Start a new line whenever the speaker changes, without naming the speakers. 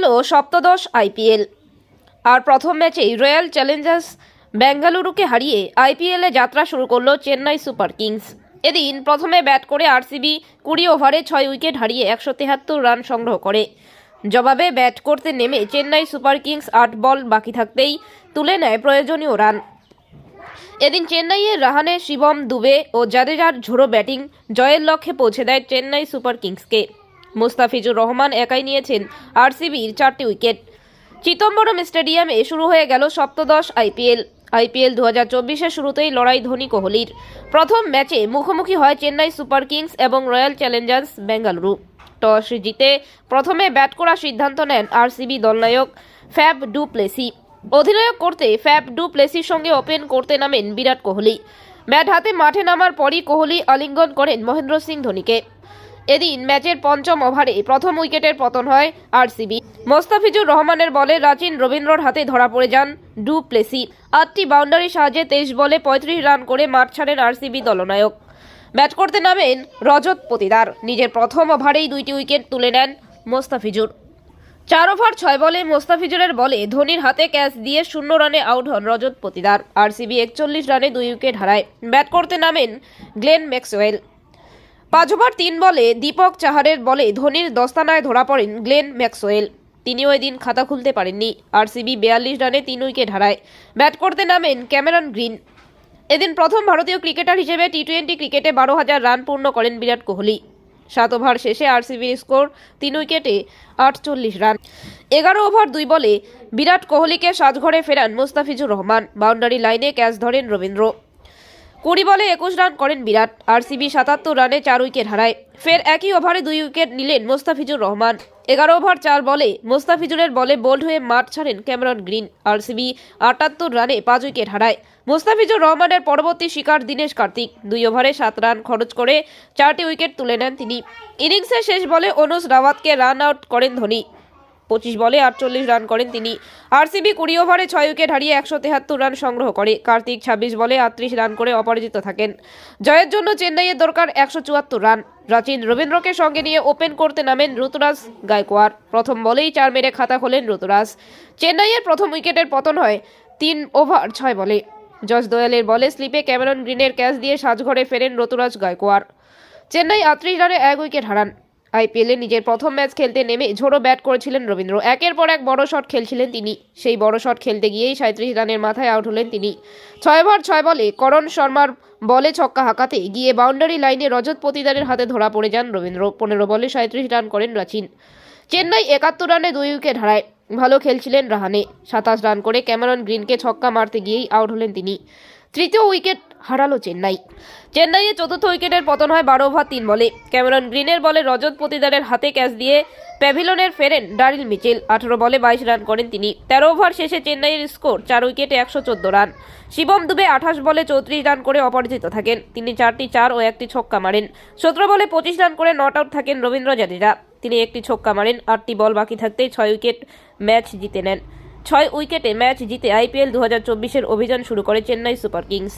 গেল সপ্তদশ আইপিএল। আর প্রথম ম্যাচেই রয়্যাল চ্যালেঞ্জার্স বেঙ্গালুরুকে হারিয়ে আইপিএলে যাত্রা শুরু করল চেন্নাই সুপার কিংস। এদিন প্রথমে ব্যাট করে আরসিবি কুড়ি ওভারে ছয় উইকেট হারিয়ে একশো তেহাত্তর রান সংগ্রহ করে। জবাবে ব্যাট করতে নেমে চেন্নাই সুপার কিংস আট বল বাকি থাকতেই তুলে নেয় প্রয়োজনীয় রান। এদিন চেন্নাইয়ের রাহানে শিবম দুবে ও জাদেজার ঝোড়ো ব্যাটিং জয়ের লক্ষ্যে পৌঁছে দেয় চেন্নাই সুপার কিংসকে। মুস্তাফিজুর রহমান একাই নিয়েছেন আরসিবির চারটি উইকেট। চিদম্বরম স্টেডিয়ামে শুরু হয়ে গেল সপ্তদশ আইপিএল। আইপিএল দু হাজার চব্বিশের শুরুতেই লড়াই ধোনি কোহলির। প্রথম ম্যাচে মুখোমুখি হয় চেন্নাই সুপার কিংস এবং রয়্যাল চ্যালেঞ্জার্স বেঙ্গালুরু। টস জিতে প্রথমে ব্যাট করার সিদ্ধান্ত নেন আরসিবি দলনায়ক ফ্যাব ডু প্লেসি। অধিনায়ক করতে ফ্যাব ডু প্লেসির সঙ্গে ওপেন করতে নামেন বিরাট কোহলি। ব্যাট হাতে মাঠে নামার পরই কোহলি আলিঙ্গন করেন মহেন্দ্র সিং ধোনিকে। এদিন ম্যাচের পঞ্চম ওভারে প্রথম উইকেটের পতন হয় আরসিবি। মোস্তাফিজুর রহমানের বলে রাচিন রবীন্দ্রর হাতে ধরা পড়ে যান ডু প্লেসি আটটি বাউন্ডারির সাহায্যে তেইশ বলে পঁয়ত্রিশ রান করে মাঠ ছাড়েন আরসিবি দলনায়ক। ব্যাট করতে নামেন রজত পতিদার। নিজের প্রথম ওভারেই দুইটি উইকেট তুলে নেন মোস্তাফিজুর। চার ওভার ছয় বলে মোস্তাফিজুরের বলে ধোনির হাতে ক্যাচ দিয়ে শূন্য রানে আউট হন রজত পতিদার। আরসিবি একচল্লিশ রানে দুই উইকেট হারায়। ব্যাট করতে নামেন গ্লেন ম্যাক্সওয়েল। পাঁচ ওভার তিন বলে দীপক চাহারের বলে ধোনির দস্তানায় ধরা পড়েন গ্লেন ম্যাক্সওয়েল। তিনিও এদিন খাতা খুলতে পারেননি। আরসিবি বিয়াল্লিশ রানে তিন উইকেট হারায়। ব্যাট করতে নামেন ক্যামেরন গ্রিন। এদিন প্রথম ভারতীয় ক্রিকেটার হিসেবে টি টোয়েন্টি ক্রিকেটে বারো হাজার রান পূর্ণ করেন বিরাট কোহলি। সাত ওভার শেষে আরসিবির স্কোর তিন উইকেটে আটচল্লিশ রান। এগারো ওভার দুই বলে বিরাট কোহলিকে সাজঘরে ফেরান মুস্তাফিজুর রহমান। বাউন্ডারি লাইনে ক্যাচ ধরেন রবীন্দ্র। কুড়ি বলে একুশ রান করেন বিরাট। আর আরসিবি সাতাত্তর রানে চার উইকেট হারায়। ফের একই ওভারে দুই উইকেট নিলেন মোস্তাফিজুর রহমান। এগারো ওভার চার বলে মোস্তাফিজুরের বলে বোল্ড হয়ে মাঠ ছাড়েন ক্যামেরন গ্রিন। আর আরসিবি আটাত্তর রানে পাঁচ উইকেট হারায়। মোস্তাফিজুর রহমানের পরবর্তী শিকার দীনেশ কার্তিক। দুই ওভারে সাত রান খরচ করে চারটি উইকেট তুলে নেন তিনি। ইনিংসের শেষ বলে অনুজ রাওয়াতকে রান আউট করেন ধোনি। পঁচিশ বলে আটচল্লিশ রান করেন তিনি। আরসিবি কুড়ি ওভারে ছয় উইকেট হারিয়ে একশো তেহাত্তর রান সংগ্রহ করে। কার্তিক ছাব্বিশ বলে আটত্রিশ রান করে অপরাজিত থাকেন। জয়ের জন্য চেন্নাইয়ের দরকার একশো চুয়াত্তর রান। রাচিন রবীন্দ্রকে সঙ্গে নিয়ে ওপেন করতে নামেন ঋতুরাজ গায়কোয়াড়। প্রথম বলেই চার মেরে খাতা খোলেন ঋতুরাজ। চেন্নাইয়ের প্রথম উইকেটের পতন হয় তিন ওভার ছয় বলে। জস দোয়ালের বলে স্লিপে ক্যামেরন গ্রিনের ক্যাচ দিয়ে সাজঘরে ফেরেন ঋতুরাজ গায়কোয়াড়। চেন্নাই আটত্রিশ রানে এক উইকেট হারান। আইপিএলে নিজের প্রথম ম্যাচ খেলতে নেমে ঝোড়ো ব্যাট করেছিলেন রবীন্দ্র। একের পর এক বড় শট খেলছিলেন তিনি। সেই বড় শট খেলতে গিয়েই সাঁত্রিশ রানের মাথায় আউট হলেন তিনি। ছয় ওভার ছয় বলে করণ শর্মার বলে ছক্কা হাঁকাতে গিয়ে বাউন্ডারি লাইনে রজত পতিদারের হাতে ধরা পড়ে যান রবীন্দ্র। পনেরো বলে সাঁত্রিশ রান করেন রাচিন। চেন্নাই একাত্তর রানে দুই উইকেট হারায়। ভালো খেলছিলেন রাহানে। সাতাশ রান করে ক্যামেরন গ্রিনকে ছক্কা মারতে গিয়েই আউট হলেন তিনি। তৃতীয় উইকেট হারালো চেন্নাই। চেন্নাইয়ে চতুর্থ উইকেটের পতন হয় বারো ওভার তিন বলে। ক্যামেরন গ্রিনের বলে রজত পতিদারের হাতে ক্যাচ দিয়ে প্যাভিলনের ফেরেন ডারিল মিচেল। আঠারো বলে বাইশ রান করেন তিনি। তেরো ওভার শেষে চেন্নাইয়ের স্কোর, চার উইকেটে একশো চোদ্দ রান। শিবম দুবে আঠাশ বলে চৌত্রিশ রান করে অপরাজিত থাকেন। তিনি চারটি চার ও একটি ছক্কা মারেন। সতেরো বলে পঁচিশ রান করে নট আউট থাকেন রবীন্দ্র জাদেজা। তিনি একটি ছক্কা মারেন, আটটি বল বাকি থাকতেই ছয় উইকেট ম্যাচ জিতে নেন। ছয় উইকেটে ম্যাচ জিতে আইপিএল দু হাজার চব্বিশের অভিযান শুরু করে চেন্নাই সুপার কিংস।